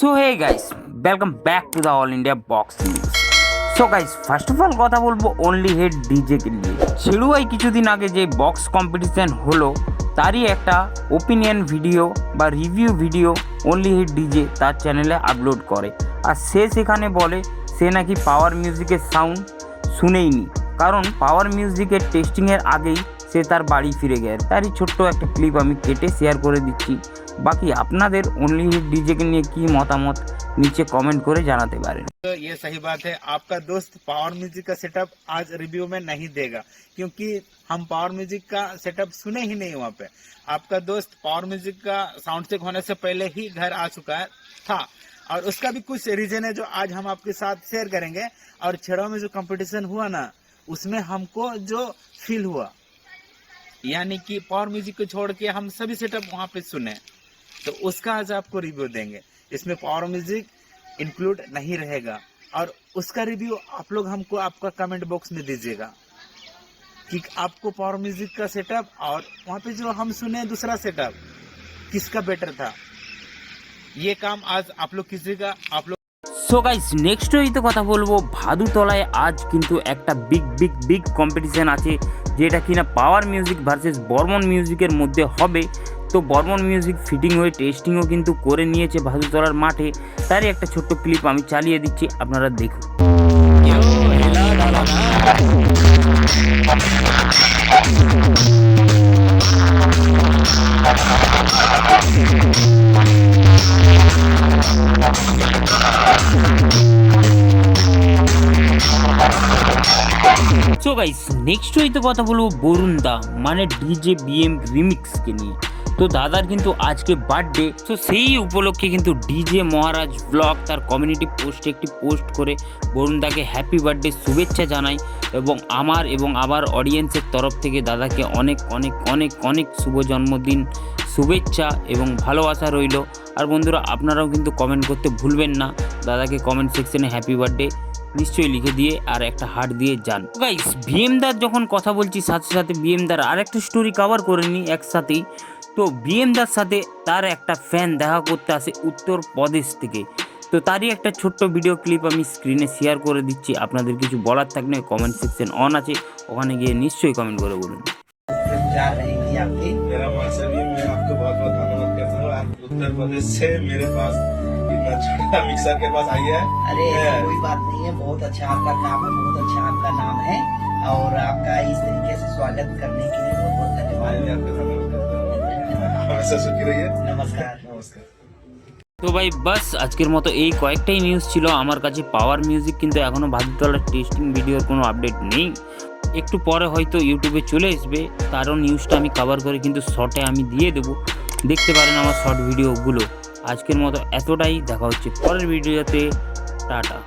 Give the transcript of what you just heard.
So hey guys welcome back to the All India box so guys first of all কথা বলব only head ডিজেকে নিয়ে। ছেড়ুয়াই কিছুদিন আগে যে বক্স কম্পিটিশন হলো, তারই একটা ওপিনিয়ন ভিডিও বা review video only head DJ তার চ্যানেলে আপলোড করে। আর সে সেখানে বলে, সে নাকি পাওয়ার মিউজিকের সাউন্ড শুনেইনি। কারণ পাওয়ার মিউজিকের টেস্টিংয়ের আগেই সে তার বাড়ি ফিরে গেছে তারই ছোট্ট একটা ক্লিপ আমি কেটে শেয়ার করে দিচ্ছি বাকি আপনাদের অনলি হিট ডিজেকে নিয়ে কী মতামত নিচে কমেন্ট করে জানাতে পারেন तो ये सही बात है आपका दोस्त पावर म्यूजिक का सेटअप आज रिव्यू में नहीं देगा क्योंकि हम पावर म्यूजिक का सेटअप सुने ही नहीं वहाँ पे आपका दोस्त पावर म्यूजिक का साउंड चेक होने से पहले ही घर आ चुका है था और उसका भी कुछ रीजन है जो आज हम आपके साथ शेयर करेंगे और छेड़ों में जो कंपटीशन हुआ ना उसमें हमको जो फील हुआ यानी कि पावर म्यूज़िक को छोड़ के हम सभी सेटअप वहाँ पे सुने। तो उसका आज आपको रिव्यू देंगे। इसमें पावर म्यूज़िक इंक्लूड नहीं रहेगा। और उसका रिव्यू आप लोग हमको आपका कमेंट बॉक्स में दीजिएगा। कि आपको पावर म्यूज़िक का सेटअप और वहाँ पे जो हम सुने दूसरा सेटअप किसका बेटर था? ये काम आज आप लोग कीजिएगा। आप लोग সো গাইস নেক্সট তো কথা বলব, ভাদুতলায় আজ কিন্তু একটা বিগ বিগ বিগ কম্পিটিশন আছে, যেটা কিনা পাওয়ার মিউজিক ভার্সেস বর্মন মিউজিকের মধ্যে হবে। তো বর্মন মিউজিক ফিটিং হয়ে টেস্টিংও কিন্তু করে নিয়েছে ভাদুতলার মাঠে। তারই একটা ছোট্ট ক্লিপ আমি চালিয়ে দিচ্ছি, আপনারা দেখুন। সো গাইস নেক্সট হইতে কথা বলব বরুণ দা মানে ডিজে বিএম রিমিক্সকে নিয়ে। তো দাদার কিন্তু আজকে বার্থডে তো সেই উপলক্ষে কিন্তু ডিজে মহারাজ ব্লগ তার কমিউনিটি পোস্টে একটি পোস্ট করে বরুণ দাকে হ্যাপি বার্থডে শুভেচ্ছা জানাই এবং আমার এবং আমার অডিয়েন্সের তরফ থেকে দাদাকে অনেক অনেক অনেক অনেক শুভ জন্মদিন শুভেচ্ছা এবং ভালোবাসা রইল। আর বন্ধুরা, আপনারাও কিন্তু কমেন্ট করতে ভুলবেন না। দাদাকে কমেন্ট সেকশনে হ্যাপি বার্থডে নিশ্চয়ই লিখে দিয়ে আর একটা হার্ট দিয়ে যান। গাইস বিএম দার যখন কথা বলছি, সাথে সাথে বিএম দার আর একটা স্টোরি কভার করে নিই একসাথেই। তো বিএম দার সাথে তার একটা ফ্যান দেখা করতে আসে উত্তর প্রদেশ থেকে। তো তারই একটা ছোট্ট ভিডিও ক্লিপ আমি স্ক্রিনে শেয়ার করে দিচ্ছি। আপনাদের কিছু বলার থাকলে কমেন্ট সেকশন অন আছে, ওখানে গিয়ে নিশ্চয়ই কমেন্ট করে বলুন। जा रहेगी आपकी मेरा मास्टर भी मैं आपको बहुत बहुत धन्यवाद करता हूँ आप उत्तर प्रदेश से मेरे पास इतना छोटा मिक्सर के पास आई है अरे ऐसी है। कोई बात नहीं है बहुत अच्छा आपका काम है बहुत अच्छा आपका नाम है और आपका इस तरीके से स्वागत करने के लिए बहुत बहुत धन्यवाद मैं भी आपको धन्यवाद करता हूँ हमेशा सुखी रहिए नमस्कार नमस्कार তো ভাই বাস আজকের মতো এই কয়েকটাই নিউজ ছিল আমার কাছে পাওয়ার মিউজিক কিন্তু এখনও ভাদুতলার টেস্টিং ভিডিওর কোনো আপডেট নেই একটু পরে হয়তো ইউটিউবে চলে আসবে। তারও নিউজটা আমি কভার করে কিন্তু শর্টে আমি দিয়ে দেব। দেখতে পারেন আমার শর্ট ভিডিওগুলো আজকের মতো এতটাই। দেখা হচ্ছে পরের ভিডিওতে টাটা।